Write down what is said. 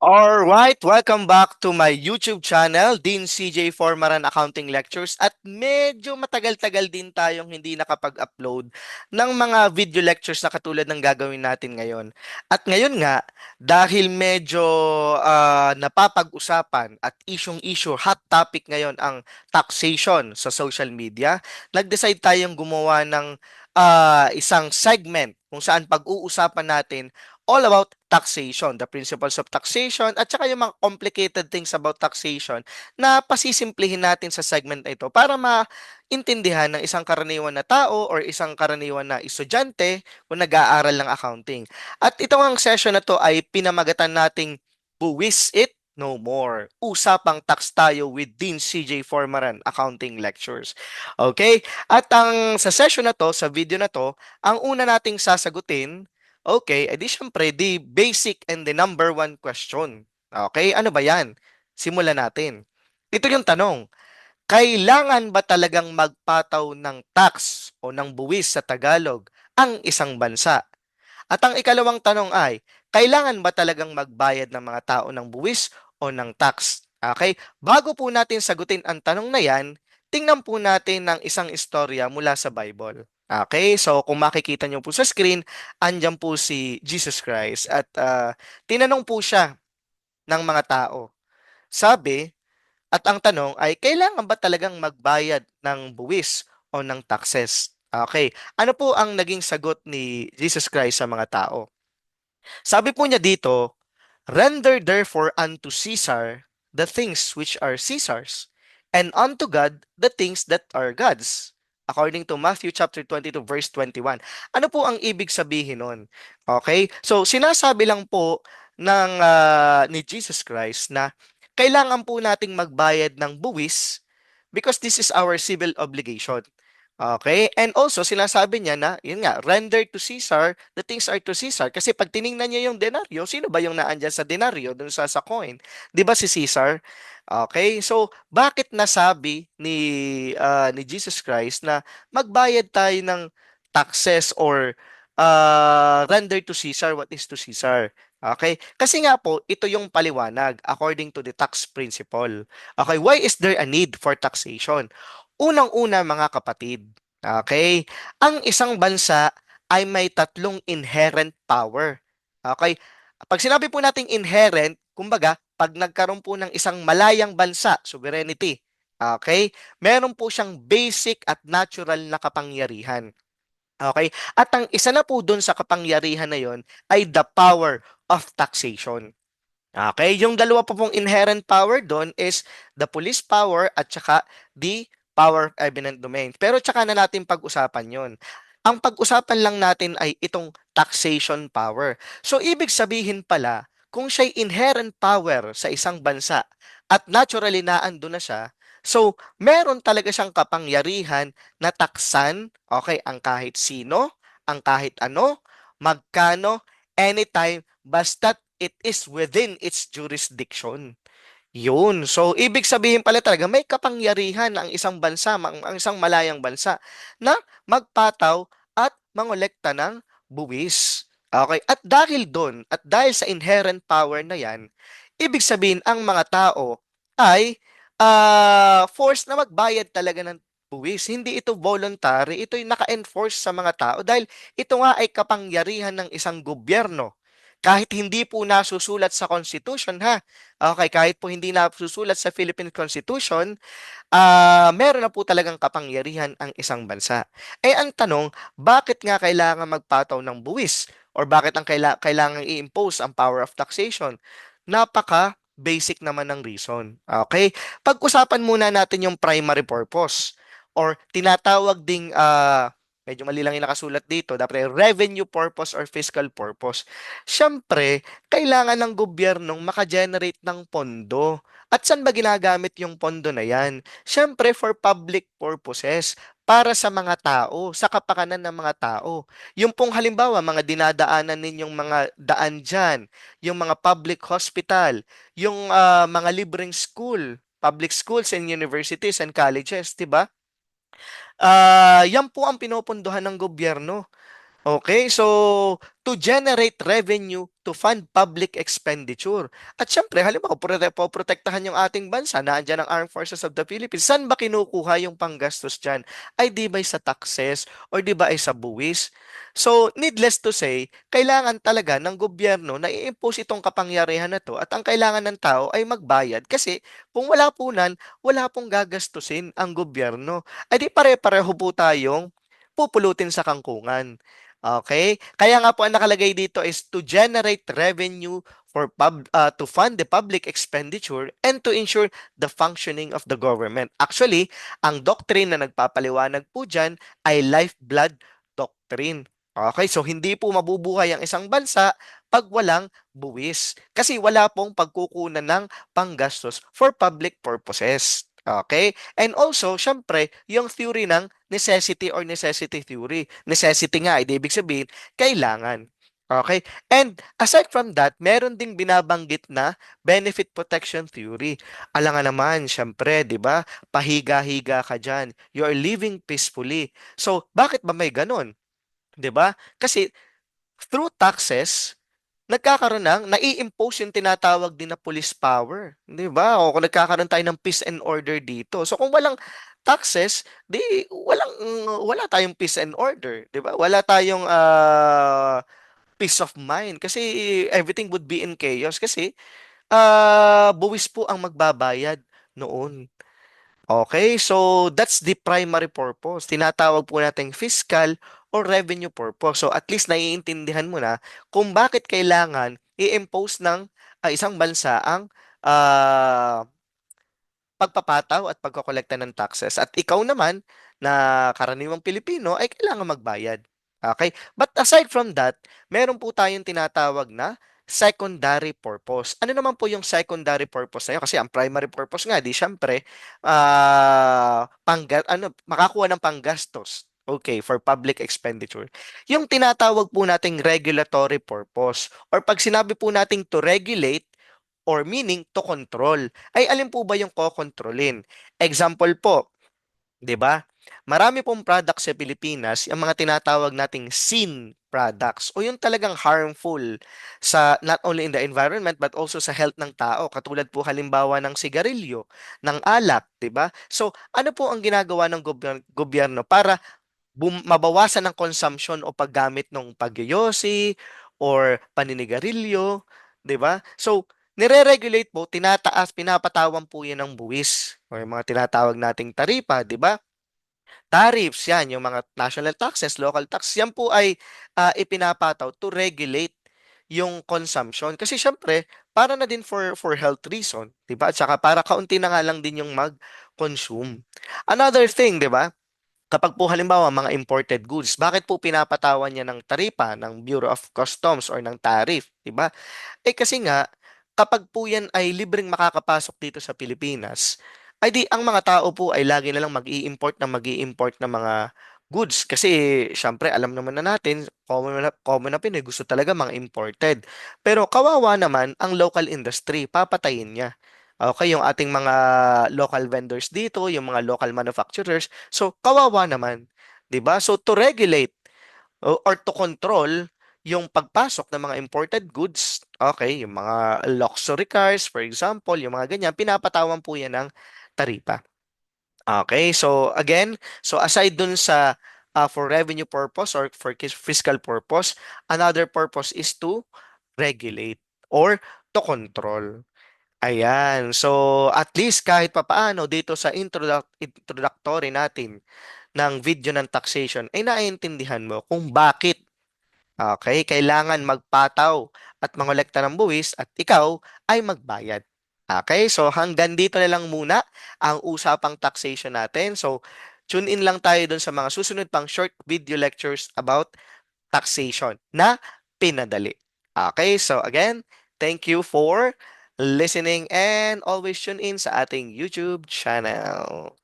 Alright, welcome back to my YouTube channel, Dean CJ Formaran Accounting Lectures at medyo matagal-tagal din tayong hindi nakapag-upload ng mga video lectures na katulad ng gagawin natin ngayon. At ngayon nga, dahil medyo ah, napapag-usapan at isyong-issue, hot topic ngayon ang taxation sa social media, nag-decide tayong gumawa ng ah, isang segment kung saan pag-uusapan natin all about taxation, the principles of taxation, at saka yung mga complicated things about taxation na pasisimplihin natin sa segment na ito para maintindihan ng isang karaniwan na tao or isang karaniwan na estudyante kung nag-aaral ng accounting. At itong ang session na to ay pinamagatan nating Buwis It No More. Usapang tax tayo with Dean CJ Formaran Accounting Lectures. Okay? At ang sa session na to, sa video na to, ang una nating sasagutin Okay, edi syempre, the basic and the number one question. Okay, ano ba yan? Simulan natin. Ito yung tanong. Kailangan ba talagang magpataw ng tax o ng buwis sa Tagalog ang isang bansa? At ang ikalawang tanong ay, kailangan ba talagang magbayad ng mga tao ng buwis o ng tax? Okay, bago po natin sagutin ang tanong na yan, tingnan po natin ng isang istorya mula sa Bible. Okay, so kung makikita nyo po sa screen, andyan po si Jesus Christ at ah, tinanong po siya ng mga tao. Sabi, at ang tanong ay, kailangan ba talagang magbayad ng buwis o ng taxes? Okay, ano po ang naging sagot ni Jesus Christ sa mga tao? Sabi po niya dito, Render therefore unto Caesar the things which are Caesar's, and unto God the things that are God's according to Matthew chapter 22 verse 21. Ano po ang ibig sabihin nun? Okay? So sinasabi lang po ng ah, ni Jesus Christ na kailangan po nating magbayad ng buwis because this is our civil obligation. Okay? And also, sinasabi niya na, yun nga, render to Caesar, the things are to Caesar. Kasi pag tiningnan niya yung denaryo, sino ba yung naandyan sa denaryo, dun sa, sa coin? Di ba si Caesar? Okay? So, bakit nasabi ni, ah, ni Jesus Christ na magbayad tayo ng taxes or ah, render to Caesar what is to Caesar? Okay? Kasi nga po, ito yung paliwanag according to the tax principle. Okay, why is there a need for taxation? Unang-una mga kapatid, okay? Ang isang bansa ay may tatlong inherent power. Okay? Pag sinabi po nating inherent, kumbaga, pag nagkaroon po ng isang malayang bansa, sovereignty, okay? Meron po siyang basic at natural na kapangyarihan. Okay? At ang isa na po dun sa kapangyarihan na yon ay the power of taxation. Okay? Yung dalawa po pong inherent power doon is the police power at saka the power of eminent domain. Pero tsaka na natin pag-usapan yon. Ang pag-usapan lang natin ay itong taxation power. So, ibig sabihin pala, kung siya'y inherent power sa isang bansa at naturally naandun na siya, so, meron talaga siyang kapangyarihan na taksan, okay, ang kahit sino, ang kahit ano, magkano, anytime, basta't it is within its jurisdiction. Yun. So, ibig sabihin pala talaga, may kapangyarihan ang isang bansa, ang, ang isang malayang bansa na magpataw at mangolekta ng buwis. Okay? At dahil doon, at dahil sa inherent power na yan, ibig sabihin ang mga tao ay ah forced na magbayad talaga ng buwis. Hindi ito voluntary, ito'y naka-enforce sa mga tao dahil ito nga ay kapangyarihan ng isang gobyerno kahit hindi po nasusulat sa Constitution ha. Okay, kahit po hindi nasusulat sa Philippine Constitution, ah meron na po talagang kapangyarihan ang isang bansa. Eh ang tanong, bakit nga kailangan magpataw ng buwis or bakit ang kaila- kailangan i-impose ang power of taxation? Napaka basic naman ng reason. Okay? Pag-usapan muna natin yung primary purpose or tinatawag ding ah medyo mali lang yung nakasulat dito, dapat revenue purpose or fiscal purpose. Siyempre, kailangan ng gobyernong maka-generate ng pondo. At saan ba ginagamit yung pondo na yan? Siyempre, for public purposes, para sa mga tao, sa kapakanan ng mga tao. Yung pong halimbawa, mga dinadaanan ninyong mga daan dyan, yung mga public hospital, yung ah, mga libreng school, public schools and universities and colleges, 'di ba? Ah, yan po ang pinopondohan ng gobyerno. Okay, so to generate revenue to fund public expenditure. At syempre, halimbawa, prote- poprotektahan yung ating bansa, naandyan ang Armed Forces of the Philippines. Saan ba kinukuha yung panggastos dyan? Ay di ba sa taxes or di ba ay sa buwis? So, needless to say, kailangan talaga ng gobyerno na i-impose itong kapangyarihan na to at ang kailangan ng tao ay magbayad kasi kung wala po nan, wala pong gagastusin ang gobyerno. Ay di pare-pareho po tayong pupulutin sa kangkungan. Okay? Kaya nga po ang nakalagay dito is to generate revenue for pub uh, to fund the public expenditure and to ensure the functioning of the government. Actually, ang doctrine na nagpapaliwanag po dyan ay lifeblood doctrine. Okay, so hindi po mabubuhay ang isang bansa pag walang buwis. Kasi wala pong pagkukunan ng panggastos for public purposes. Okay? And also, syempre, yung theory ng necessity or necessity theory. Necessity nga, edi ibig sabihin, kailangan. Okay? And aside from that, meron ding binabanggit na benefit protection theory. Alam nga naman, syempre, di ba? Pahiga-higa ka dyan. You're living peacefully. So, bakit ba may ganun? Di ba? Kasi through taxes, nagkakaroon ng, nai-impose yung tinatawag din na police power. Di ba? O kung nagkakaroon tayo ng peace and order dito. So kung walang taxes, di walang wala tayong peace and order, 'di ba? Wala tayong ah, peace of mind kasi everything would be in chaos kasi ah buwis po ang magbabayad noon. Okay, so that's the primary purpose. Tinatawag po nating fiscal or revenue purpose. So at least naiintindihan mo na kung bakit kailangan i-impose ng ah, isang bansa ang ah, pagpapataw at pagkokolekta ng taxes. At ikaw naman, na karaniwang Pilipino, ay kailangan magbayad. Okay? But aside from that, meron po tayong tinatawag na secondary purpose. Ano naman po yung secondary purpose na yun? Kasi ang primary purpose nga, di syempre, ah pangga, ano, makakuha ng panggastos. Okay, for public expenditure. Yung tinatawag po nating regulatory purpose or pag sinabi po nating to regulate or meaning to control. Ay alin po ba yung kokontrolin? Example po, 'di ba? Marami pong products sa Pilipinas, yung mga tinatawag nating sin products o yung talagang harmful sa not only in the environment but also sa health ng tao. Katulad po halimbawa ng sigarilyo, ng alak, 'di ba? So, ano po ang ginagawa ng gobyerno, para bum- mabawasan ng consumption o paggamit ng pagyoyosi or paninigarilyo, 'di ba? So, nire-regulate po, tinataas, pinapatawan po 'yan ng buwis or mga tinatawag nating taripa, 'di ba? Tariffs 'yan, yung mga national taxes, local tax, 'yan po ay ah, ipinapataw to regulate yung consumption. Kasi syempre, para na din for for health reason, 'di ba? At saka para kaunti na nga lang din yung mag-consume. Another thing, 'di ba? Kapag po halimbawa mga imported goods, bakit po pinapatawan niya ng taripa ng Bureau of Customs or ng tariff, 'di ba? Eh kasi nga kapag po yan ay libreng makakapasok dito sa Pilipinas, ay di ang mga tao po ay lagi na lang mag-i-import na mag-i-import ng mga goods kasi syempre alam naman na natin common na, common na Pinoy gusto talaga mga imported. Pero kawawa naman ang local industry, papatayin niya. Okay, yung ating mga local vendors dito, yung mga local manufacturers. So kawawa naman, 'di ba? So to regulate or to control yung pagpasok ng mga imported goods, okay, yung mga luxury cars, for example, yung mga ganyan, pinapatawan po yan ng taripa. Okay, so again, so aside dun sa uh, for revenue purpose or for fiscal purpose, another purpose is to regulate or to control. Ayan, so at least kahit papaano dito sa introduc- introductory natin ng video ng taxation ay naiintindihan mo kung bakit Okay, kailangan magpataw at mangolekta ng buwis at ikaw ay magbayad. Okay, so hanggang dito na lang muna ang usapang taxation natin. So, tune in lang tayo dun sa mga susunod pang short video lectures about taxation na pinadali. Okay, so again, thank you for listening and always tune in sa ating YouTube channel.